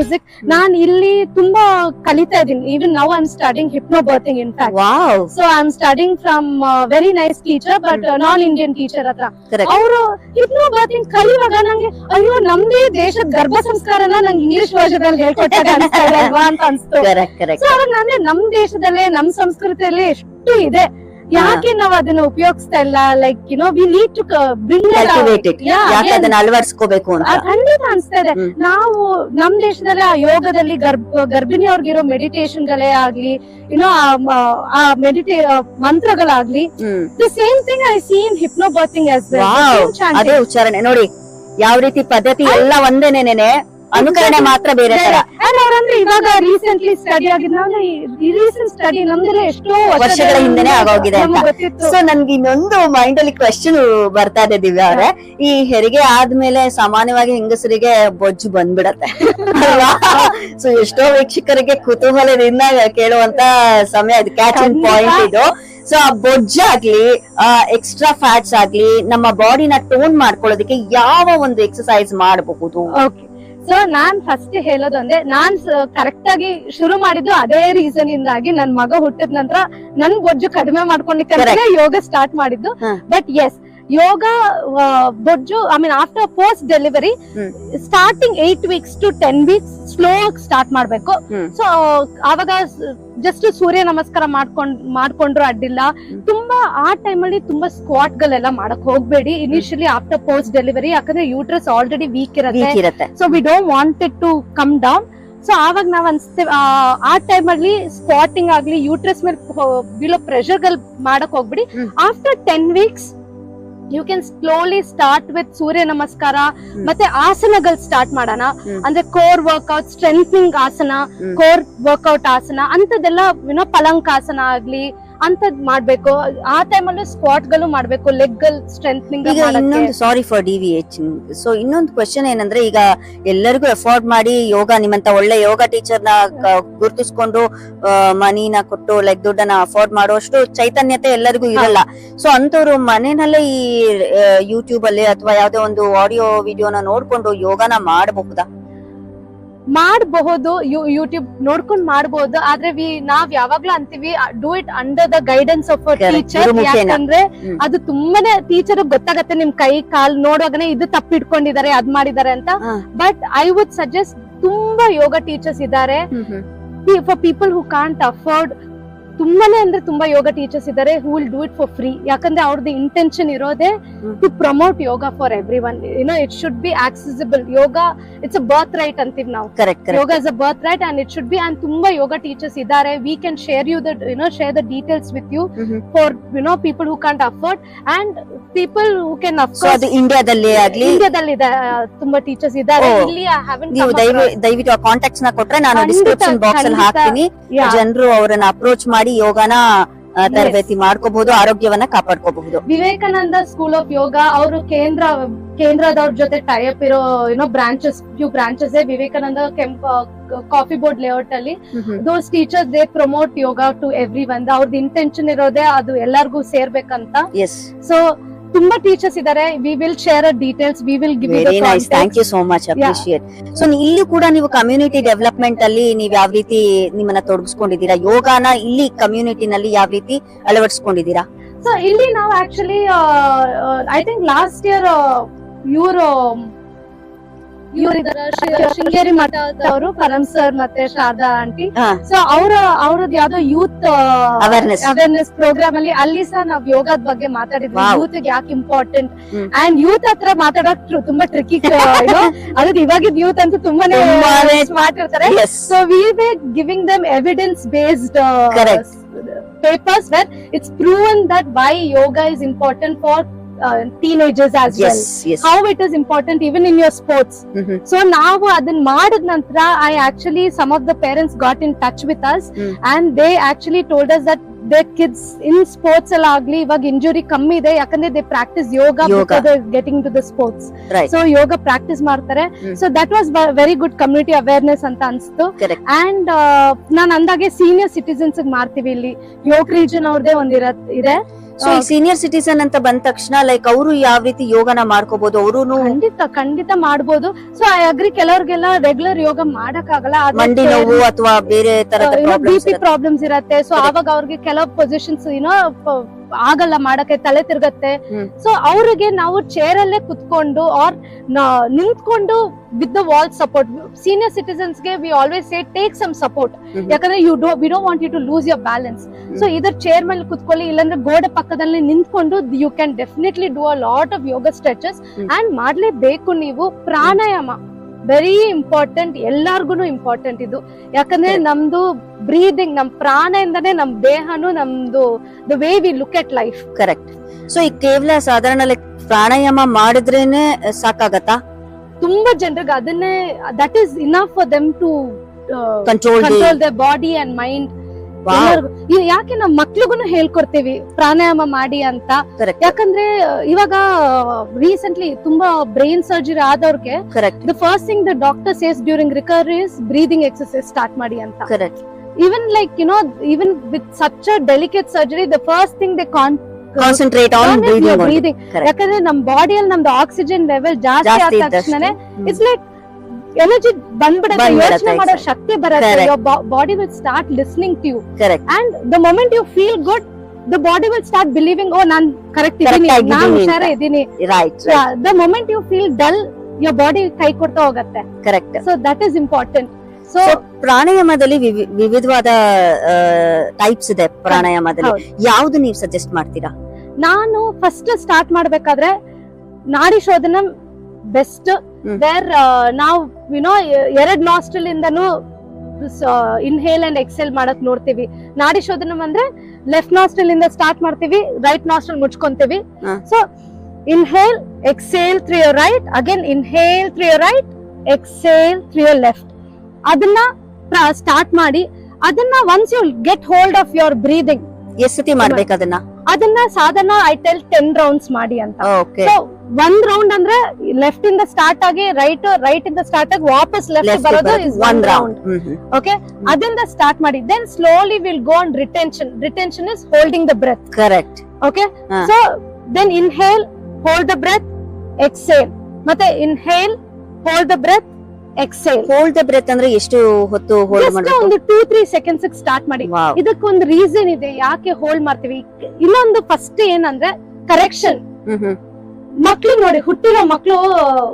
Music ನಾನ್ ಇಲ್ಲಿ ತುಂಬಾ ಕಲಿತಾ ಇದೀನಿ even now I am studying hypnobirthing in fact so I am studying from very nice teacher but non Indian teacher ಹತ್ರ ಅವರು ಹಿಪ್ನೋ ಬರ್ತಿಂಗ್ ಕಲಿಯುವಾಗ ನಂಗೆ ಅಯ್ಯೋ ನಮ್ದೇ ದೇಶದ ಗರ್ಭ ಸಂಸ್ಕಾರನ ನಂಗೆ ಇಂಗ್ಲಿಷ್ ಭಾಷೆದಲ್ಲಿ ಹೇಳ್ಕೊಟ್ಟಾಗ ಅನ್ಸ್ತಾ ಅಲ್ವಾ ಅಂತ ಅನ್ಸ್ತು. ಸೊ ಅವಾಗ ನಮ್ ದೇಶದಲ್ಲೇ ನಮ್ ಸಂಸ್ಕೃತಿಯಲ್ಲಿ ಎಷ್ಟು ಇದೆ. ಯಾಕೆ ನಾವ್ ಅದನ್ನ ಉಪಯೋಗಿಸ್ತಾ ಇಲ್ಲ? Like you know we need to bring ಯಾಕೆ ಅದನ್ನ ಅಳವಡಿಸ್ಕೋಬೇಕು ಅಂತ? ಖಂಡಿತ ಅನ್ಸ್ತಾ ಇದೆ. ನಾವು ನಮ್ ದೇಶದಲ್ಲಿ ಆ ಯೋಗದಲ್ಲಿ ಗರ್ಭ ಗರ್ಭಿಣಿಯವ್ರಿಗಿರೋ ಮೆಡಿಟೇಷನ್ ಗಳೇ ಆಗ್ಲಿ ಯುನೋ ಆ ಮೆಡಿಟೇ ಮಂತ್ರಗಳಾಗ್ಲಿ the same thing I seen hypnobirthing ಅದೇ ಉಚ್ಚಾರಣೆ. ನೋಡಿ ಯಾವ ರೀತಿ ಪದ್ಧತಿ ಎಲ್ಲ ಒಂದೇನೇನೆ ಅನುಕರಣೆ ಮಾತ್ರ ಬೇರೆ ತರ. ಅವ್ರಂದ್ರೆ ಇವಾಗ ರೀಸೆಂಟ್ಲಿ ಸ್ಟಡಿ ಆಗಿದ್ ನಾವು ರೀಸೆಂಟ್ ಸ್ಟಡಿ ನಮ್ದೆಲ್ಲ ಎಷ್ಟೋ ವರ್ಷಗಳ ಹಿಂದೆನೆ ಆಗೋಗಿದೆ ಅಂತ. ಸೊ ನನ್ಗೆ ಇನ್ನೊಂದು ಮೈಂಡ್ ಅಲ್ಲಿ ಕ್ವೆಶನ್ ಬರ್ತಾ ಇದೆ ದಿವ್ಯಾ ಅವ್ರೆ. ಈ ಹೆರಿಗೆ ಆದ್ಮೇಲೆ ಸಾಮಾನ್ಯವಾಗಿ ಹೆಂಗಸರಿಗೆ ಬೊಜ್ಜು ಬಂದ್ಬಿಡತ್ತೆ. ಅಲ್ವಾ? ಸೊ ಎಷ್ಟೋ ವೀಕ್ಷಕರಿಗೆ ಕುತೂಹಲದಿಂದ ಕೇಳುವಂತ ಸಮಯ ಅದು ಕ್ಯಾಚಿಂಗ್ ಪಾಯಿಂಟ್ ಇದು. ಸೊ ಆ ಬೊಜ್ಜಾಗ್ಲಿ ಎಕ್ಸ್ಟ್ರಾ ಫ್ಯಾಟ್ಸ್ ಆಗ್ಲಿ ನಮ್ಮ ಬಾಡಿನ ಟೋನ್ ಮಾಡ್ಕೊಳ್ಳೋದಕ್ಕೆ ಯಾವ ಒಂದು ಎಕ್ಸಸೈಸ್ ಮಾಡಬಹುದು? ಓಕೆ ಸೊ ನಾನ್ ಫಸ್ಟ್ ಹೇಳೋದಂದ್ರೆ ನಾನ್ ಕರೆಕ್ಟ್ ಆಗಿ ಶುರು ಮಾಡಿದ್ದು ಅದೇ ರೀಸನ್ ಇಂದಾಗಿ ನನ್ ಮಗ ಹುಟ್ಟಿದ ನಂತರ ನನ್ ಬೊಜ್ಜು ಕಡಿಮೆ ಮಾಡ್ಕೊಂಡಿಕ್ಕೆ ಯೋಗ ಸ್ಟಾರ್ಟ್ ಮಾಡಿದ್ದು ಬಟ್ ಎಸ್ ಯೋಗ ಬೊಜ್ಜು I mean after post delivery. Starting eight weeks to ten weeks slow start ಮಾಡ್ಬೇಕು. ಸೊ ಅವಾಗ ಜಸ್ಟ್ ಸೂರ್ಯ ನಮಸ್ಕಾರ ಮಾಡ್ಕೊಂಡ್ ಮಾಡ್ಕೊಂಡ್ರು ಅಡ್ಡಿಲ್ಲ. ತುಂಬಾ ಆ ಟೈಮಲ್ಲಿ ತುಂಬಾ ಸ್ಕ್ವಾಟ್ ಗಳೆಲ್ಲ ಮಾಡಕ್ ಹೋಗ್ಬೇಡಿ. ಇನಿಷಿಯಲಿ ಆಫ್ಟರ್ ಪೋಸ್ಟ್ ಡೆಲಿವರಿ ಯಾಕಂದ್ರೆ ಯೂಟ್ರಸ್ ಆಲ್ರೆಡಿ ವೀಕ್ ಇರುತ್ತೆ. So we don't wanted to come down so ಆವಾಗ ನಾವ್ ಅನ್ಸ್ತೇವೆ ಆ, ಟೈಮ್ ಅಲ್ಲಿ ಸ್ಕ್ವಾಟಿಂಗ್ ಆಗ್ಲಿ ಯೂಟ್ರಸ್ ಮೇಲೆ ಬೀಳೋ ಪ್ರೆಷರ್ಗಳು ಮಾಡಕ್ ಹೋಗ್ಬಿಡಿ. After ten weeks you can slowly start with Surya namaskar ಮತ್ತೆ ಆಸನಗಳು ಸ್ಟಾರ್ಟ್ ಮಾಡೋಣ ಹ್ಮ್. ಅಂದ್ರೆ ಕೋರ್ ವರ್ಕ್ಔಟ್ ಸ್ಟ್ರೆಂಥನಿಂಗ್ ಆಸನ. ಕೋರ್ ವರ್ಕ್ಔಟ್ ಆಸನ ಅಂತದೆಲ್ಲ ಏನೋ ಪಲಂಕಾಸನ ಆಗ್ಲಿ ಅಂತದ್ ಮಾಡ್ಬೇಕು. ಆ ಟೈಮಲ್ಲೂ ಸ್ಕ್ವಾಟ್ಗಳು ಮಾಡ್ಬೇಕು ಲೆಗ್ ಗಲ್ ಸ್ಟ್ರೆಂಥನಿಂಗ್ ಈಗ ಇನ್ನೊಂದು ಸಾರಿ ಫಾರ್ ಡಿವಿಯೇಷನ್ ಸೊ ಇನ್ನೊಂದು ಕ್ವಶನ್ ಏನಂದ್ರೆ ಈಗ ಎಲ್ಲರಿಗೂ ಎಫೋರ್ಡ್ ಮಾಡಿ ಯೋಗ ನಿಮ್ಮಂತ ಒಳ್ಳೆ ಯೋಗ ಟೀಚರ್ನ ಗುರ್ತಿಸ್ಕೊಂಡು ಮನಿನ ಕೊಟ್ಟು ಲೈಕ್ ದುಡ್ಡನ್ನ ಅಫೋರ್ಡ್ ಮಾಡುವಷ್ಟು ಚೈತನ್ಯತೆ ಎಲ್ಲರಿಗೂ ಇರಲ್ಲ. ಸೊ ಅಂತವ್ರು ಮನೆಯಲ್ಲೇ ಈ ಯೂಟ್ಯೂಬ್ ಅಲ್ಲಿ ಅಥವಾ ಯಾವ್ದೋ ಒಂದು ಆಡಿಯೋ ವಿಡಿಯೋನ ನೋಡ್ಕೊಂಡು ಯೋಗನ ಮಾಡಬಹುದಾ? ಮಾಡಬಹುದು ಯೂಟ್ಯೂಬ್ ನೋಡ್ಕೊಂಡ್ ಮಾಡಬಹುದು ಆದ್ರೆ ವಿ ನಾವ್ ಯಾವಾಗ್ಲೂ ಅಂತೀವಿ do it under the guidance of. Teacher ಯಾಕಂದ್ರೆ ಅದು ತುಂಬಾನೇ ಟೀಚರ್ ಗೊತ್ತಾಗತ್ತೆ ನಿಮ್ ಕೈ ಕಾಲ್ ನೋಡುವಾಗನೆ ಇದು ತಪ್ಪಿಟ್ಕೊಂಡಿದ್ದಾರೆ ಅದ್ ಮಾಡಿದ್ದಾರೆ ಅಂತ. ಬಟ್ ಐ ವುಡ್ ಸಜೆಸ್ಟ್ ತುಂಬಾ ಯೋಗ ಟೀಚರ್ಸ್ ಇದ್ದಾರೆ. For people who can't afford ತುಂಬಾನೇ ಅಂದ್ರೆ ತುಂಬಾ ಯೋಗ ಟೀಚರ್ಸ್ ಇದ್ದಾರೆ who will do it for free ಯಾಕಂದ್ರೆ ಅವ್ರದ್ದು ಇಂಟೆನ್ಷನ್ ಇರೋದೇ to promote yoga for everyone you know it should be accessible yoga it's a birth right ಅಂತೀವಿ ನಾವು. Correct yoga is a birth right and it should be and ತುಂಬಾ yoga teachers ಇದ್ದಾರೆ we can share you the you know share the details with you for you know people who can't afford and people who can afford ಇಂಡಿಯಾದಲ್ಲಿ ಆಗ್ಲಿ ಇಂಡಿಯಾದಲ್ಲಿ ತುಂಬಾ teachers ಇದ್ದಾರೆ ಇಲ್ಲಿ ನೀವು. ದಯವಿಟ್ಟು ಕಾಂಟ್ಯಾಕ್ಟ್ ಕಾಂಟ್ಯಾಕ್ಟ್ಸ್ನ ಕೊಟ್ರೆ ನಾನು ಡಿಸ್ಕ್ರಿಪ್ಷನ್ ಬಾಕ್ಸ್ ಅಲ್ಲಿ ಹಾಕ್ತೀನಿ. ಜನರು ಅವರನ್ನ ಅಪ್ರೋಚ್ ಮಾಡಿ ಯೋಗನ ಆ, ತರಬೇತಿ ಮಾಡ್ಕೋಬಹುದು ಆರೋಗ್ಯವನ್ನ ಕಾಪಾಡ್ಕೋಬಹುದು. ವಿವೇಕಾನಂದ ಸ್ಕೂಲ್ ಆಫ್ ಯೋಗ ಅವರು ಕೇಂದ್ರ ಕೇಂದ್ರದವ್ರ ಜೊತೆ ಟೈಅಪ್ ಇರೋ ಏನೋ branches few branches Vivekananda Kemp coffee board layout ಅಲ್ಲಿ. Those teachers they promote yoga to everyone ಅವ್ರದ್ದು ಇಂಟೆನ್ಷನ್ ಇರೋದೇ ಅದು ಎಲ್ಲರಿಗೂ ಸೇರ್ಬೇಕಂತ. ಸೊ ತುಂಬಾ ಟೀಚರ್ಸ್ ಇದಾರೆ. We will share details we will give very nice thank you so much appreciate so ಇಲ್ಲಿ ಕೂಡ ನೀವು ಕಮ್ಯುನಿಟಿ ಡೆವಲಪ್ಮೆಂಟ್ ಅಲ್ಲಿ ನೀವು ಯಾವ ರೀತಿ ನಿಮ್ಮನ್ನ ತೊಡಗಿಸ್ಕೊಂಡಿದ್ದೀರಾ? ಯೋಗಾನ ಇಲ್ಲಿ ಕಮ್ಯುನಿಟಿನಲ್ಲಿ ಯಾವ ರೀತಿ ಅಳವಡಿಸ್ಕೊಂಡಿದ್ದೀರಾ? ಸೊ ಇಲ್ಲಿ ನಾವು actually I think last year ಇವರು ಶೃಂಗೇರಿ ಮಠದವರು ಪರಮ್ ಸರ್ ಮತ್ತೆ ಶಾರದಾ ಆಂಟಿ. ಸೊ ಅವರ ಅವ್ರದ್ದು ಯಾವ್ದೋ ಯೂತ್ ಅವೇರ್ನೆಸ್ ಅವೇರ್ನೆಸ್ ಪ್ರೋಗ್ರಾಮ್ ಅಲ್ಲಿ ಅಲ್ಲಿ ಸಹ ನಾವ್ ಯೋಗದ ಬಗ್ಗೆ ಮಾತಾಡಿದ್ವಿ. ಯೂತ್ ಯಾಕೆ ಇಂಪಾರ್ಟೆಂಟ್ ಅಂಡ್ ಯೂತ್ ಹತ್ರ ಮಾತಾಡೋಕ್ ತುಂಬಾ ಟ್ರಿಕಿ ಅದ್ ಇವಾಗಿದ್ ಯೂತ್ ಅಂತೂ ತುಂಬಾನೇ ಮಾತಾಡ್ತಾರೆ ಸ್ಮಾರ್ಟ್ ಇರ್ತಾರೆ. So we were giving them evidence based papers papers where it's proven that why yoga is important for uh, as well how it is important it in your sports in your sports. So ನಾವು ಅದನ್ನ ಮಾಡಿದ ನಂತರ I actually some of the parents got in touch with us. And they actually told us that they kids in sports ಎಲ್ಲ ಆಗ್ಲಿ ಇವಾಗ injury ಕಮ್ಮಿ ಇದೆ. ಯಾಕಂದ್ರೆ they practice yoga. Getting to the sports right so yoga practice ಮಾಡ್ತಾರೆ. So that was very good community awareness ಅಂತ ಅನ್ಸ್ತು. And ನಾನು ಅಂದಾಗೆ ಸೀನಿಯರ್ ಸಿಟಿಸನ್ಸ್ ಮಾಡ್ತೀವಿ ಇಲ್ಲಿ. ಯೋಗ ರೀಜನ್ ಅವ್ರದೇ ಒಂದಿರ ಇದೆ. ಸೊ ಈ ಸೀನಿಯರ್ ಸಿಟಿಸನ್ ಅಂತ ಬಂದ ತಕ್ಷಣ ಲೈಕ್ ಅವರು ಯಾವ ರೀತಿ ಯೋಗನ ಮಾಡ್ಕೋಬಹುದು ಅವರು ಖಂಡಿತ ಖಂಡಿತ ಮಾಡ್ಬೋದು. ಸೊ ಐ ಅಗ್ರಿ ಕೆಲವರಿಗೆಲ್ಲ ರೆಗ್ಯುಲರ್ ಯೋಗ ಮಾಡಕ್ ಆಗಲ್ಲ ಮಂಡಿ ನೋವು ಅಥವಾ ಬೇರೆ ತರ ಬಿ ಪ್ರಾಬ್ಲಮ್ಸ್ ಪಿ ಪ್ರಾಬ್ಲಮ್ಸ್ ಇರತ್ತೆ. ಸೊ ಅವಾಗ ಅವ್ರಿಗೆ ಕೆಲವು ಪೊಸಿಷನ್ಸ್ ಏನೋ ಆಗಲ್ಲ ಮಾಡಕ್ಕೆ ತಲೆ ತಿರ್ಗತ್ತೆ. ಸೊ ಅವ್ರಿಗೆ ನಾವು ಚೇರ್ ಅಲ್ಲೇ ಕುತ್ಕೊಂಡು ಆರ್ ನಿಂತ್ಕೊಂಡು with the wall support senior ಸಿಟಿಸನ್ಸ್ಗೆ we always say take some support ಯಾಕಂದ್ರೆ you do we don't want you to lose your balance so ಇದರ ಚೇರ್ ಮೇಲೆ ಕುತ್ಕೊಳ್ಳಿ ಇಲ್ಲಾಂದ್ರೆ ಗೋಡೆ ಪಕ್ಕದಲ್ಲಿ ನಿಂತ್ಕೊಂಡು you can definitely do a lot of yoga stretches. And ಮಾಡ್ಲೇಬೇಕು ನೀವು ಪ್ರಾಣಾಯಾಮ. ವೆರಿ ಇಂಪಾರ್ಟೆಂಟ್ ಎಲ್ಲಾರ್ಗು ಇಂಪಾರ್ಟೆಂಟ್ ಇದು. ಯಾಕಂದ್ರೆ ನಮ್ದು ಬ್ರೀದಿಂಗ್ ನಮ್ ಪ್ರಾಣದಿಂದನೇ ನಮ್ ದೇಹನು ನಮ್ದು the way we look at life correct so ಈ ಕೇವಲ ಸಾಧಾರಣ ಲೈಕ್ ಪ್ರಾಣಾಯಾಮ ಮಾಡಿದ್ರೇನೆ ಸಾಕಾಗತ್ತಾ? ತುಂಬಾ ಜನರಿಗೆ ಅದನ್ನೇ that is enough for them to control control the body and mind ಯಾಕೆ ನಮ್ ಮಕ್ಳಿಗೂ ಹೇಳ್ಕೊಡ್ತೀವಿ ಪ್ರಾಣಾಯಾಮ ಮಾಡಿ ಅಂತ? ಯಾಕಂದ್ರೆ ಇವಾಗ ರೀಸೆಂಟ್ಲಿ ತುಂಬಾ brain surgery ಆದವ್ರಿಗೆ the first thing the doctor says during recovery breathing exercise start ಮಾಡಿ ಅಂತ. Correct even like you know even with such a delicate surgery the first thing they con concentrate on breathing breathing Correct. ಯಾಕಂದ್ರೆ ನಮ್ ಬಾಡಿಯಲ್ಲಿ ನಮ್ದು oxygen level ಜಾಸ್ತಿ ಆದ ಜಾಸ್ತಿ ತಕ್ಷಣನೇ ಇದ್ದಷ್ಟು ಇಟ್ಸ್ ಲೈಕ್ ಎನರ್ಜಿ ಬಂದ್ಬಿಡುತ್ತೆ. ಬಂದ್ಬಿಡತ್ತೆ, ಯೋಚನೆ ಮಾಡೋ exactly. ಶಕ್ತಿ ಬರುತ್ತೆ. Correct. Body will start listening to you correct and the moment you feel good the body will start believing oh non correct Correct ಇದೀನಿ ಆಗಿದ್ದೀನಿ ನಾನ್ ಅಂತ. ಹುಷಾರ ಇದೀನಿ right the moment you feel dull your body ಕೈ ಕೊಡ್ತಾ ಹೋಗತ್ತೆ. Correct so that is important so ಪ್ರಾಣಾಯಾಮದಲ್ಲಿ ವಿವಿ- ವಿವಿಧವಾದ ಟೈಪ್ಸ್ ಇದೆ ಪ್ರಾಣಾಯಾಮದಲ್ಲಿ. ಯಾವ್ದು ನೀವು ಸಜೆಸ್ಟ್ ಮಾಡ್ತೀರಾ? ನಾನು ಫಸ್ಟ್ ಸ್ಟಾರ್ಟ್ ಮಾಡ್ಬೇಕಾದ್ರೆ ನಾಡಿ ಶೋಧನ ಬೆಸ್ಟ್ ವೇರ್ ನಾವು ಯುನೋ ಎರಡ್ ನಾಸ್ಟ್ರಲ್ ಇಂದನು ಇನ್ಹೇಲ್ ಅಂಡ್ ಎಕ್ಸೆಲ್ ಮಾಡಕ್ ನೋಡ್ತೀವಿ. ನಾಡಿ ಶೋಧನ ಅಂದ್ರೆ ಲೆಫ್ಟ್ ನಾಸ್ಟ್ರಲ್ ಇಂದ ಸ್ಟಾರ್ಟ್ ಮಾಡ್ತೀವಿ right nostril ಮುಚ್ಕೊಂತೀವಿ. So inhale exhale three right again inhale three right exhale three left ಅದನ್ನ ಸ್ಟಾರ್ಟ್ ಮಾಡಿ ಅದನ್ನ once you get hold of your breathing ಎಷ್ಟು ಸತಿ ಮಾಡ್ಬೇಕು ಅದನ್ನ? ಅದನ್ನ ಸಾಧಾರಣ ಐ ಟೆಲ್ ಟೆನ್ ರೌಂಡ್ಸ್ ಮಾಡಿ ಅಂತ. ಸೊ ಒಂದ್ ರೌಂಡ್ ಅಂದ್ರೆ ಲೆಫ್ಟ್ ಇಂದ ಸ್ಟಾರ್ಟ್ ಆಗಿ ರೈಟ್ ರೈಟ್ ಇಂದ ಸ್ಟಾರ್ಟ್ ಆಗಿ ವಾಪಸ್ ಲೆಫ್ಟ್ ಬರೋದು ಇಸ್ ಒನ್ ರೌಂಡ್ ಓಕೆ ಅದರಿಂದ ಸ್ಟಾರ್ಟ್ ಮಾಡಿ. Then slowly will go on retention retention is holding the breath correct okay. So then inhale hold the breath exhale ಮತ್ತೆ inhale hold the breath exhale hold the breath ಅಂದ್ರೆ ಎಷ್ಟು ಹೊತ್ತು hold ಮಾಡ್ಬೇಕು? ಒಂದು two three seconds start ಮಾಡಿ. ಇದಕ್ಕೊಂದು reason ಇದೆ ಯಾಕೆ ಹೋಲ್ಡ್ ಮಾಡ್ತೀವಿ. ಇನ್ನೊಂದು ಫಸ್ಟ್ ಏನಂದ್ರೆ ಕರೆಕ್ಷನ್ ಮಕ್ಳು ನೋಡಿ ಹುಟ್ಟಿರೋ ಮಕ್ಳು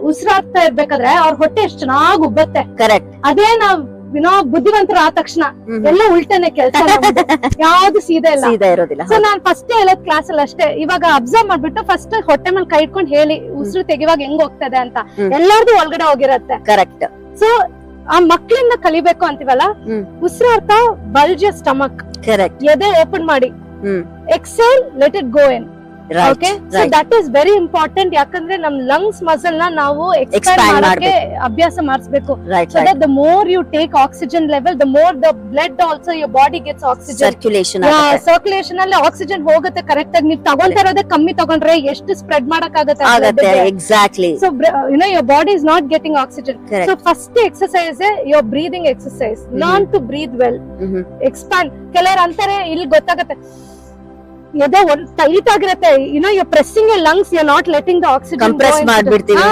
ಉಸಿರಾಡ್ತಾ ಇರ್ಬೇಕಾದ್ರೆ ಅವ್ರ ಹೊಟ್ಟೆ ಎಷ್ಟು ಚೆನ್ನಾಗಿ ಉಬ್ಬತ್ತೆ. ಕರೆಕ್ಟ್ ಅದೇ ನಾವ್ ಏನೋ ಬುದ್ಧಿವಂತರು ಆದ ತಕ್ಷಣ ಎಲ್ಲ ಉಲ್ಟನೆ ಕೆಲಸ ಯಾವ್ದು ಸೀದಾ ಇಲ್ಲ. ಸೀದಾ ಇರೋದಿಲ್ಲ. ಸೊ ನಾನ್ ಫಸ್ಟ್ ಹೇಳೋದ್ ಕ್ಲಾಸ್ ಅಲ್ಲಿ ಅಷ್ಟೇ. ಇವಾಗ ಅಬ್ಸರ್ವ್ ಮಾಡ್ಬಿಟ್ಟು ಫಸ್ಟ್ ಹೊಟ್ಟೆ ಮೇಲೆ ಕೈ ಇಟ್ಕೊಂಡು ಹೇಳಿ ಉಸಿರು ತೆಗಿವಾಗ ಹೆಂಗ್ ಹೋಗ್ತದೆ ಅಂತ. ಎಲ್ಲಾರ್ದು ಒಳಗಡೆ ಹೋಗಿರತ್ತೆ. ಕರೆಕ್ಟ್ ಸೊ ಆ ಮಕ್ಕಳಿಂದ ಕಲಿಬೇಕು ಅಂತೀವಲ್ಲ? ಉಸಿರಾರ್ಥ ಬಲ್ಜ್ ಸ್ಟಮಕ್ ಎದೆ ಓಪನ್ ಮಾಡಿ. Exhale let it go right okay so that is very important ಯಾಕಂದ್ರೆ ನಮ್ ಲಂಗ್ಸ್ ಮಸಲ್ನ ನಾವು Expand ಎಕ್ಸ್ಪ್ಯಾಂಡ್ ಮಾಡಕ್ಕೆ ಅಭ್ಯಾಸ ಮಾಡಿಸಬೇಕು. Right so that the more you take oxygen level the more the blood also your body gets oxygen circulation circulation ಅಲ್ಲಿ oxygen ಹೋಗುತ್ತೆ correct ಆಗಿ. ನೀವು ತಗೊಂತಾ ಇರೋದೇ ಕಮ್ಮಿ ತಗೊಂಡ್ರೆ ಎಷ್ಟು ಸ್ಪ್ರೆಡ್ ಮಾಡಕ್ ಆಗತ್ತೆ exactly so you know your body is not getting oxygen. So first exercise your breathing exercise learn to breathe well expand ಕೆಲವರು ಅಂತಾರೆ ಇಲ್ಲಿ ಗೊತ್ತಾಗತ್ತೆ. ಎದೆ ಒಂದ್ ಟೈಟ್ ಆಗಿರತ್ತೆ. You know you pressing a lungs you not letting the oxygen compress ಮಾಡ್ಬಿಡ್ತೀವಿ.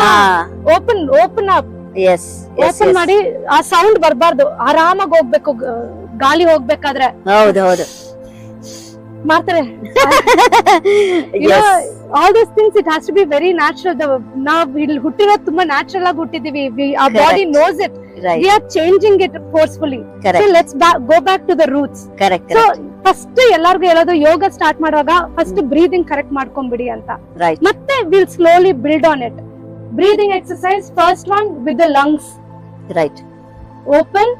Open open up yes open ಮಾಡಿ ಆ sound ಬರ್ಬಾರ್ದು. ಆರಾಮಾಗಿ ಹೋಗ್ಬೇಕು ಗಾಳಿ ಹೋಗ್ಬೇಕಾದ್ರೆ. ಹೌದು ಹೌದು. ಮಾಡ್ತಾರೆ. All this things it has to be very natural ನಾವ್ ಇಲ್ಲಿ ಹುಟ್ಟಿರೋದು ತುಂಬಾ ನ್ಯಾಚುರಲ್ ಆಗಿ ಹುಟ್ಟಿದೀವಿ. ಆ body. Knows it we are changing it forcefully correct let's go back to the roots correct so first ಎಲ್ಲಾರ್ಗು ಹೇಳೋದು ಯೋಗ ಸ್ಟಾರ್ಟ್ ಮಾಡುವಾಗ ಫಸ್ಟ್ ಬ್ರೀದಿಂಗ್ ಕರೆಕ್ಟ್ ಮಾಡ್ಕೊಂಡ್ಬಿಡಿ ಅಂತ. ರೈಟ್ ಮತ್ತೆ will slowly build on it breathing exercise first one with the lungs right open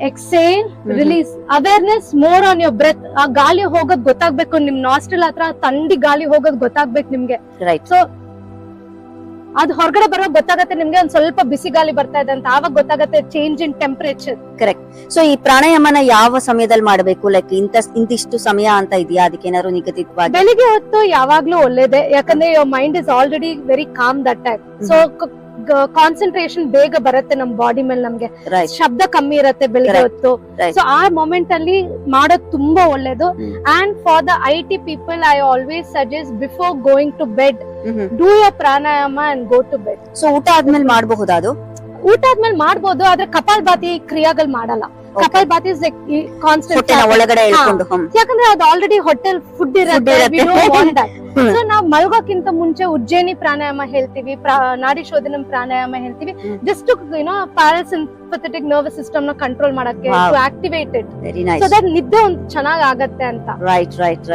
exhale release awareness more on your breath ಆ ಗಾಳಿ ಹೋಗೋದ್ ಗೊತ್ತಾಗ್ಬೇಕು ನಿಮ್ ನಾಸ್ಟ್ರಲ್ ಹತ್ರ ತಂಡಿ ಗಾಳಿ ಹೋಗೋದ್ ಗೊತ್ತಾಗ್ಬೇಕು ನಿಮ್ಗೆ. ರೈಟ್ ಸೊ ಅದ್ ಹೊರಗಡೆ ಬರೋ ಗೊತ್ತಾಗತ್ತೆ ನಿಮ್ಗೆ ಒಂದ್ ಸ್ವಲ್ಪ ಬಿಸಿ ಗಾಳಿ ಬರ್ತಾ ಇದೆ ಅಂತ. ಆವಾಗ ಗೊತ್ತಾಗತ್ತೆ change in temperature correct so ಈ ಪ್ರಾಣಾಯಾಮನ ಯಾವ ಸಮಯದಲ್ಲಿ ಮಾಡಬೇಕು? ಲೈಕ್ ಇಂತ ಇಂತಿಷ್ಟು ಸಮಯ ಅಂತ ಇದೆಯಾ? ಅದಕ್ಕೆ ಏನಾದ್ರು ನಿಗದಿತವಾಗಿ? ಬೆಳಿಗ್ಗೆ ಹೊತ್ತು ಯಾವಾಗ್ಲೂ ಒಳ್ಳೇದೆ. ಯಾಕಂದ್ರೆ your mind is already very calm that time so concentration ಬೇಗ ಬರುತ್ತೆ ನಮ್ ಬಾಡಿ ಮೇಲೆ ನಮ್ಗೆ. ಶಬ್ದ ಕಮ್ಮಿ ಇರತ್ತೆ ಬೆಳಿಗ್ಗೆ. ಹೊತ್ತು. ಸೊ ಆ ಮೊಮೆಂಟ್ ಅಲ್ಲಿ ಮಾಡೋದು ತುಂಬಾ ಒಳ್ಳೇದು. And for the I T people I always suggest before going to bed do your pranayama and go to bed so ಊಟ ಆದ್ಮೇಲೆ ಮಾಡಬಹುದಾ ಅದು? ಊಟ ಆದ್ಮೇಲೆ ಮಾಡಬಹುದು ಆದ್ರೆ ಕಪಾಲ್ ಭಾತಿ ಕ್ರಿಯಾಗಳು ಮಾಡಲ್ಲ. ಕಪಾಲ್ ಭಾತಿ ಇಸ್ ಕಾನ್ಸ್ಟೆಂಟ್ ಯಾಕಂದ್ರೆ ಅದು ಆಲ್ರೆಡಿ ಹೋಟೆಲ್ ಫುಡ್ ಇರುತ್ತೆ. ಸೊ ನಾವ್ ಮಲಗೋಕ್ಕಿಂತ ಮುಂಚೆ ಉಜ್ಜಯಿನಿ ಪ್ರಾಣಾಯಾಮ ಹೇಳ್ತೀವಿ ನಾಡಿ ಶೋಧನ ಪ್ರಾಣಾಯಾಮ ಹೇಳ್ತೀವಿ. Just you know parasympathetic nervous ಸಿಸ್ಟಮ್ನ ಕಂಟ್ರೋಲ್ ಮಾಡಕ್ಕೆ Wow. To activate it very so that ನಿದ್ದೆ ಒಂದ್ ಚೆನ್ನಾಗ್ ಆಗತ್ತೆ ಅಂತ. Right right.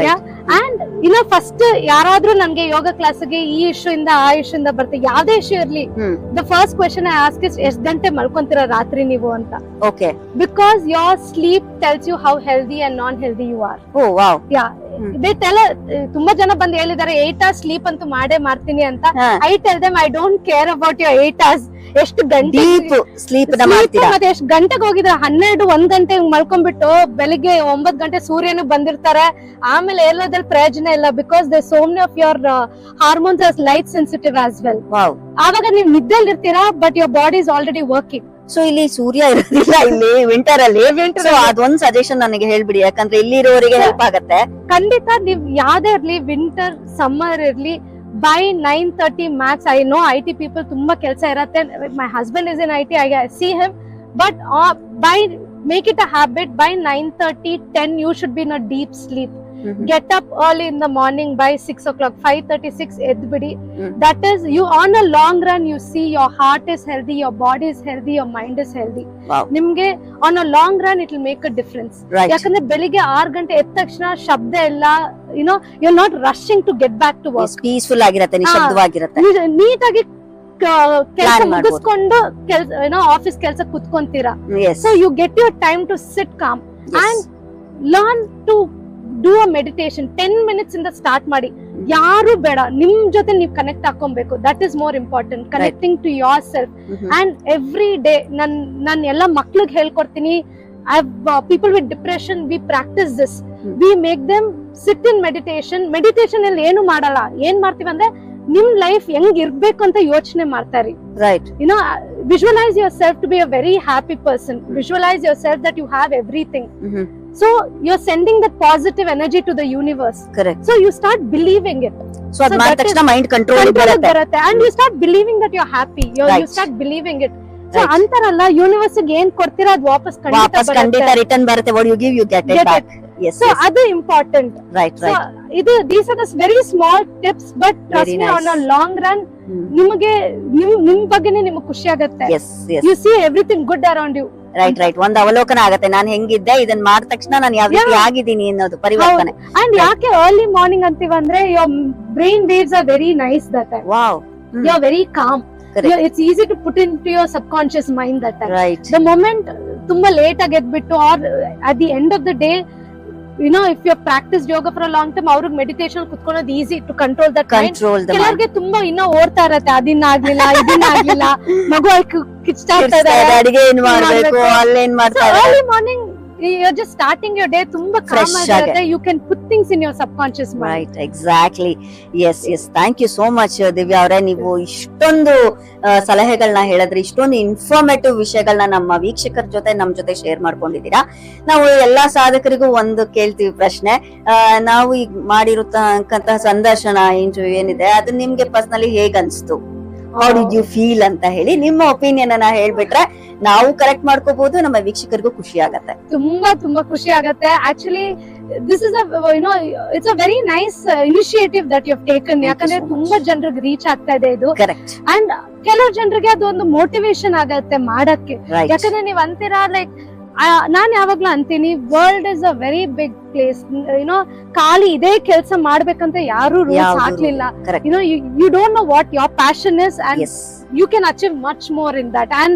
ಅಂಡ್ ಇನ್ನ ಫಸ್ಟ್ ಯಾರಾದ್ರೂ ನನ್ಗೆ ಯೋಗ ಕ್ಲಾಸ್ಗೆ ಈ ಇಶ್ಯೂ ಇಂದ ಆ ಇಶ್ಯೂ ಇಂದ ಬರ್ತದೆ ಯಾವ್ದೇ ಇಶ್ಯೂ ಇರ್ಲಿ the first question I ask is ಎಷ್ಟ್ ಗಂಟೆ ಮಲ್ಕೊಂತೀರಾ ರಾತ್ರಿ ನೀವು ಅಂತ. Okay because your sleep tells you how healthy and non healthy you are oh wow yeah. They tell ತುಂಬಾ ಜನ ಬಂದು ಹೇಳಿದ್ದಾರೆ ಏಟ್ ಅವರ್ಸ್ ಸ್ಲೀಪ್ ಅಂತೂ ಮಾಡೇ ಮಾಡ್ತೀನಿ ಅಂತ. I tell them I don't care about your eight hours ಎಷ್ಟು ಗಂಟೆ ಸ್ಲೀಪ್ ಮತ್ತೆ ಎಷ್ಟು ಗಂಟೆಗೆ ಹೋಗಿದ್ರೆ ಹನ್ನೆರಡು ಒಂದ್ ಗಂಟೆ ಮಲ್ಕೊಂಡ್ಬಿಟ್ಟು ಬೆಳಿಗ್ಗೆ ಒಂಬತ್ ಗಂಟೆ ಸೂರ್ಯನು ಬಂದಿರ್ತಾರೆ. ಆಮೇಲೆ ಎಲ್ಲದ್ರಲ್ಲಿ ಪ್ರಯೋಜನ ಇಲ್ಲ because the so many of your hormones light sensitive as well ಆವಾಗ ನೀವು ನಿದ್ದೆಲ್ ಇರ್ತೀರಾ but your body is already working so ಇಲ್ಲಿ ಸೂರ್ಯ ಇರೋದಿಲ್ಲ ಇಲ್ಲಿ ವಿಂಟರ್ ಅಲ್ಲಿ. ಸೊ ಅದೊಂದ್ ಸಜೆಷನ್ ನನಗೆ ಹೇಳ್ಬಿಡಿ. ಯಾಕಂದ್ರೆ ಇಲ್ಲಿರೋರಿಗೆ ಹೆಲ್ಪ್ ಆಗತ್ತೆ. ಖಂಡಿತ ನೀವ್ ಯಾವ್ದೇ ಇರ್ಲಿ ವಿಂಟರ್ ಸಮ್ಮರ್ ಇರ್ಲಿ by nine thirty max I know I T people ತುಂಬಾ ಕೆಲಸ ಇರತ್ತೆ. My husband is in I T I see hmm but by make it a habit by nine thirty ten you should be in a deep sleep get up early in the morning by six o'clock five thirty six ಎದ್ಬಿಡಿ ಬಿಡಿ that is you on a long run you see your heart is healthy your body is healthy your mind is healthy. ನಿಮ್ಗೆ on a long run it will make a difference ಯಾಕಂದ್ರೆ ಬೆಳಿಗ್ಗೆ ಆರ್ ಗಂಟೆ ಎದ್ದ ತಕ್ಷಣ ಶಬ್ದ ಎಲ್ಲ you know you not rushing to get back to work peaceful ಆಗಿರತ್ತೆ ನಿಶಬ್ದವಾಗಿರತ್ತೆ. ನೀಟಾಗಿ ಕೆಲಸ. ಮುಗಿಸ್ಕೊಂಡು ಕೆಲ್ಸ ಏನೋ ಆಫೀಸ್ ಕೆಲಸ ಕುತ್ಕೊಂತೀರಾ. So you get your time to sit calm and learn to do a meditation ten minutes ಇಂದ ಸ್ಟಾರ್ಟ್ ಮಾಡಿ. ಯಾರು ಬೇಡ. ನಿಮ್ ಜೊತೆ ನೀವು connect ಹಾಕೊಬೇಕು that is more important connecting to your self and every day ನನ್ ನಾನ್ ಎಲ್ಲ ಮಕ್ಳಿಗೆ ಹೇಳ್ಕೊಡ್ತೀನಿ. I people with depression we practise this. We make them sit in meditation meditation ಅಲ್ಲಿ ಏನು ಮಾಡಲ್ಲ. ಏನ್ ಮಾಡ್ತೀವಿ ಅಂದ್ರೆ ನಿಮ್ ಲೈಫ್ ಹೆಂಗ್ ಇರ್ಬೇಕು ಅಂತ ಯೋಚನೆ ಮಾಡ್ತಾರಿ right you know know your self to be a very happy person person. Visualize self that you have everything. So you're sending that positive energy to the universe Correct. so you start believing it So, So that is mind control Control ಬರುತ್ತೆ ಬರುತ್ತೆ and you start believing that you're happy you're, you Right. start believing it so Right. ಅಂತಾರಲ್ಲ universe ಏನ್ ಕೊಡ್ತೀರಾ ಅದು ವಾಪಸ್ ವಾಪಸ್ ಖಂಡಿತ kandita return ಬರುತ್ತೆ what you give you get it Get back so ಅದು ಇಂಪಾರ್ಟೆಂಟ್ ರೈಟ್ ಸೊ ರೈಟ್ ಇದು these are very small tips but. On a long run ನಿಮಗೆ ನಿಮ್ ನಿಮ್ ಬಗ್ಗೆನೇ ನಿಮಗೆ ಖುಷಿ yes. You see you see everything good around you right right ಒಂದ್ ಅವಲೋಕನ ಆಗತ್ತೆ. ನಾನ್ ಹೆಂಗಿದ್ದೆ ಇದನ್ನ ಮಾಡಿದ ತಕ್ಷಣ ನಾನು ಯಾವ ರೀತಿ. ಆಗಿದ್ದೀನಿ ಅನ್ನೋದು ಪರಿವರ್ತನೆ. ಅಂಡ್ ಯಾಕೆ ಅರ್ಲಿ ಮಾರ್ನಿಂಗ್ ಅಂತೀವಿ ಅಂದ್ರೆ your brain waves are very nice that wow you are very calm. It's easy to put in to your subconscious mind that right the moment ತುಂಬಾ ಲೇಟ್ ಆಗಿ ಎದ್ಬಿಟ್ಟು or at the end of the day you know if you practise yoga for long time ಅವ್ರಿಗೆ meditation ಕುತ್ಕೊಳ್ಳೋದು easy to control the control ಕೆಲವರಿಗೆ ತುಂಬಾ ಇನ್ನೂ ಓಡ್ತಾ ಇರತ್ತೆ ಅದಿನ್ನ ಆಗ್ಲಿಲ್ಲ ಇದನ್ನ ಆಗ್ಲಿಲ್ಲ. ಮಗು ಅಲ್ಲಿ ಕಿ- ಕಿಚ್ತಾ ಅಡಿಗೆ ಏನ್ ಮಾಡ್ಬೇಕು. ಅಲ್ಲೇನ್ ಮಾಡ್ತಾರೆ morning you just starting your day ತುಂಬಾ ಫ್ರೆಶ್ ಆಗಿ. ಆಗಿರುತ್ತೆ you can put things in your subconscious right exactly yes yes thank you so much Divya ಅವರೇ. ನೀವು ಇಷ್ಟೊಂದು ಆ, ಸಲಹೆಗಳನ್ನ ಹೇಳಿದ್ರಿ. ಇಷ್ಟೊಂದು ಇನ್ಫಾರ್ಮೇಟಿವ್ ವಿಷಯಗಳನ್ನ ನಮ್ಮ ವೀಕ್ಷಕರ ಜೊತೆ ನಮ್ಮ ಜೊತೆ ಶೇರ್ ಮಾಡ್ಕೊಂಡಿದ್ದೀರಾ. ನಾವು ಎಲ್ಲಾ ಸಾಧಕರಿಗೂ ಒಂದು ಕೇಳ್ತೀವಿ ಪ್ರಶ್ನೆ. ನಾವು ಈಗ ಮಾಡಿರತಕ್ಕಂತಹ ಸಂದರ್ಶನ ಇಂಟರ್ವ್ಯೂ ಏನಿದೆ ಅದು ನಿಮ್ಗೆ ಪರ್ಸನಲಿ ಹೇಗ್ ಅನ್ಸ್ತು ಹೌ ಡಿಡ್ ಯು ಫೀಲ್ ಅಂತ ಹೇಳಿ ನಿಮ್ಮ ಒಪಿನಿಯನ್ ಅನ್ನ ಹೇಳ್ಬಿಟ್ರೆ ನಾವು ಕರೆಕ್ಟ್ ಮಾಡ್ಕೋಬಹುದು ನಮ್ಮ ವೀಕ್ಷಕರಿಗೂ ಖುಷಿ ಆಗತ್ತೆ. ತುಂಬಾ ತುಂಬಾ ಖುಷಿ ಆಗತ್ತೆ. ಆಕ್ಚುಲಿ ದಿಸ್ ಇಸ್ ಅನೋ it's a very nice initiative that you taken ಯಾಕಂದ್ರೆ. ತುಂಬಾ ಜನರಿಗೆ ರೀಚ್ ಆಗ್ತಾ ಇದೆ ಇದು. ಕರೆಕ್ಟ್ ಅಂಡ್ ಕೆಲವು ಜನರಿಗೆ ಅದು ಒಂದು ಮೋಟಿವೇಶನ್ ಆಗತ್ತೆ ಮಾಡಕ್ಕೆ. ಯಾಕಂದ್ರೆ ನೀವ್ ಅಂತೀರಾ ಲೈಕ್ ನಾನ್ ಯಾವಾಗ್ಲೂ ಅಂತೀನಿ world is a very big place you know ಖಾಲಿ ಇದೇ ಕೆಲಸ ಮಾಡ್ಬೇಕಂತ ಯಾರು ರೂಲ್ಸ್ ಯಾವ್ದು ಹಾಕ್ಲಿಲ್ಲ. You know you don't know what your passion is and you you achieve achieve much in that and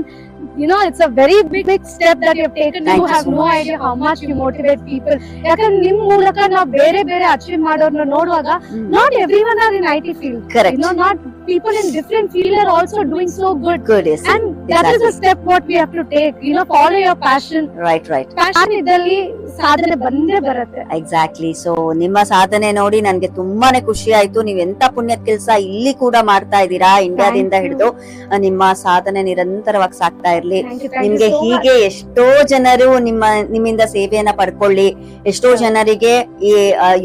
you know it's a very big big step that you have taken Thank you you have so no much. idea how much you motivate people ಯಾಕಂದ್ರೆ ನಿಮ್ ಮೂಲಕ ನಾವು ಬೇರೆ ಬೇರೆ achieve ಮಾಡೋರ್ನ ನೋಡುವಾಗ not every one are in I T field Correct. you know not people in different field are also doing so good good yes and that is a step what we have to take you know follow your passion right right passion ಇದ್ದಲ್ಲಿ ಸಾಧನೆ ಬಂದೇ ಬರುತ್ತೆ. Exactly so ನಿಮ್ಮ ಸಾಧನೆ ನೋಡಿ ನನ್ಗೆ ತುಂಬಾನೇ ಖುಷಿ ಆಯ್ತು. ನೀವ್ ಎಂತ ಪುಣ್ಯದ ಕೆಲಸ ಇಲ್ಲಿ ಕೂಡ ಮಾಡ್ತಾ ಇದ್ದೀರಾ? ಇಂಡಿಯಾದಿಂದ. ಹಿಡಿದು ನಿಮ್ಮ ಸಾಧನೆ ನಿರಂತರವಾಗಿ ಸಾಕ್ತಾ ಇರ್ಲಿ. ನಿಮ್ಗೆ ಹೀಗೆ ಎಷ್ಟೋ ಜನರು ನಿಮ್ಮ ನಿಮ್ಮಿಂದ ಸೇವೆಯನ್ನ ಪಡ್ಕೊಳ್ಳಿ. ಎಷ್ಟೋ ಜನರಿಗೆ ಈ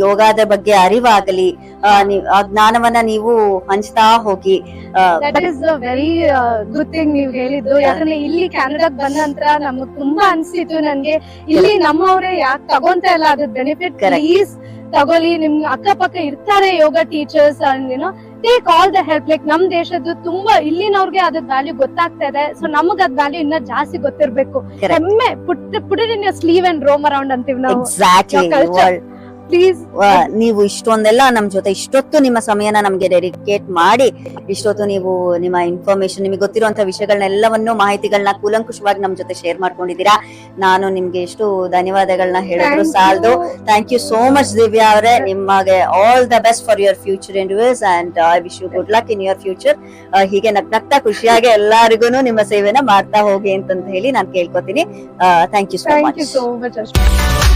ಯೋಗದ ಬಗ್ಗೆ ಅರಿವಾಗಲಿ. ಆ, ನೀವ್- ಆ ಜ್ಞಾನವನ್ನ ನೀವು ಹಂಚ್ತಾ ಹೋಗಿ ಆ, that is a very good thing ನೀವು ಹೇಳಿದ್ದು. ಯಾಕಂದ್ರೆ ಇಲ್ಲಿ ಕ್ಯಾನಡಾಗ್ ಬಂದ ನಂತರ ನಮಗ್ ತುಂಬಾ ಅನ್ಸಿತ್ತು ನನ್ಗೆ ಇಲ್ಲಿ ನಮ್ಮವ್ರೆ ಯಾಕೆ ತಗೊಂತ ಇಲ್ಲ ಅದ್ರ ಬೆನಿಫಿಟ್. ಪ್ಲೀಸ್ ತಗೊಳ್ಳಿ. ನಿಮ್ ಅಕ್ಕಪಕ್ಕ ಇರ್ತಾರೆ ಯೋಗ ಟೀಚರ್ಸ್ ಏನೋ take all the help like ನಮ್ ದೇಶದ್ದು ತುಂಬಾ ಇಲ್ಲಿನವ್ರಿಗೆ ಅದ್ರ ವ್ಯಾಲ್ಯೂ ಗೊತ್ತಾಗ್ತಾ ಇದೆ. ಸೊ ನಮಗ್ ಅದ್ ವ್ಯಾಲ್ಯೂ ಇನ್ನ ಜಾಸ್ತಿ ಗೊತ್ತಿರ್ಬೇಕು. ಹೆಮ್ಮೆ put put in sleeve and roam around ಅಂತೀವಿ ನಾವು. ಪ್ಲೀಸ್ ನೀವು ಇಷ್ಟೊಂದೆಲ್ಲ ನಮ್ ಜೊತೆ ಇಷ್ಟೊತ್ತು ನಿಮ್ಮ ಸಮಯನ ನಮ್ಗೆ ಡೆಡಿಕೇಟ್ ಮಾಡಿ ಇಷ್ಟೊತ್ತು ನೀವು ನಿಮ್ಮ ಇನ್ಫಾರ್ಮೇಶನ್ ನಿಮಗೆ ಗೊತ್ತಿರುವಂತ ವಿಷಯಗಳನ್ನೆಲ್ಲವನ್ನು ಮಾಹಿತಿಗಳನ್ನ ಕೂಲಂಕುಷವಾಗಿ ನಮ್ ಜೊತೆ ಶೇರ್ ಮಾಡ್ಕೊಂಡಿದ್ದೀರಾ? ನಾನು ನಿಮ್ಗೆ ಎಷ್ಟು ಧನ್ಯವಾದಗಳನ್ನ ಹೇಳಿದ್ರು ಸಾಲದು. Thank you so much Divya ಅವರೇ. ನಿಮಗೆ all the best for your future interviews and I wish you good luck in your future ಹೀಗೆ ನಗ್ ನಗ್ತಾ ಖುಷಿಯಾಗಿ ಎಲ್ಲರಿಗೂ ನಿಮ್ಮ ಸೇವೆನ ಮಾಡ್ತಾ ಹೋಗಿ ಅಂತಂತ ಹೇಳಿ ನಾನು ಕೇಳ್ಕೊತೀನಿ. Thank you so much you so much ಅಷ್ಟೇ.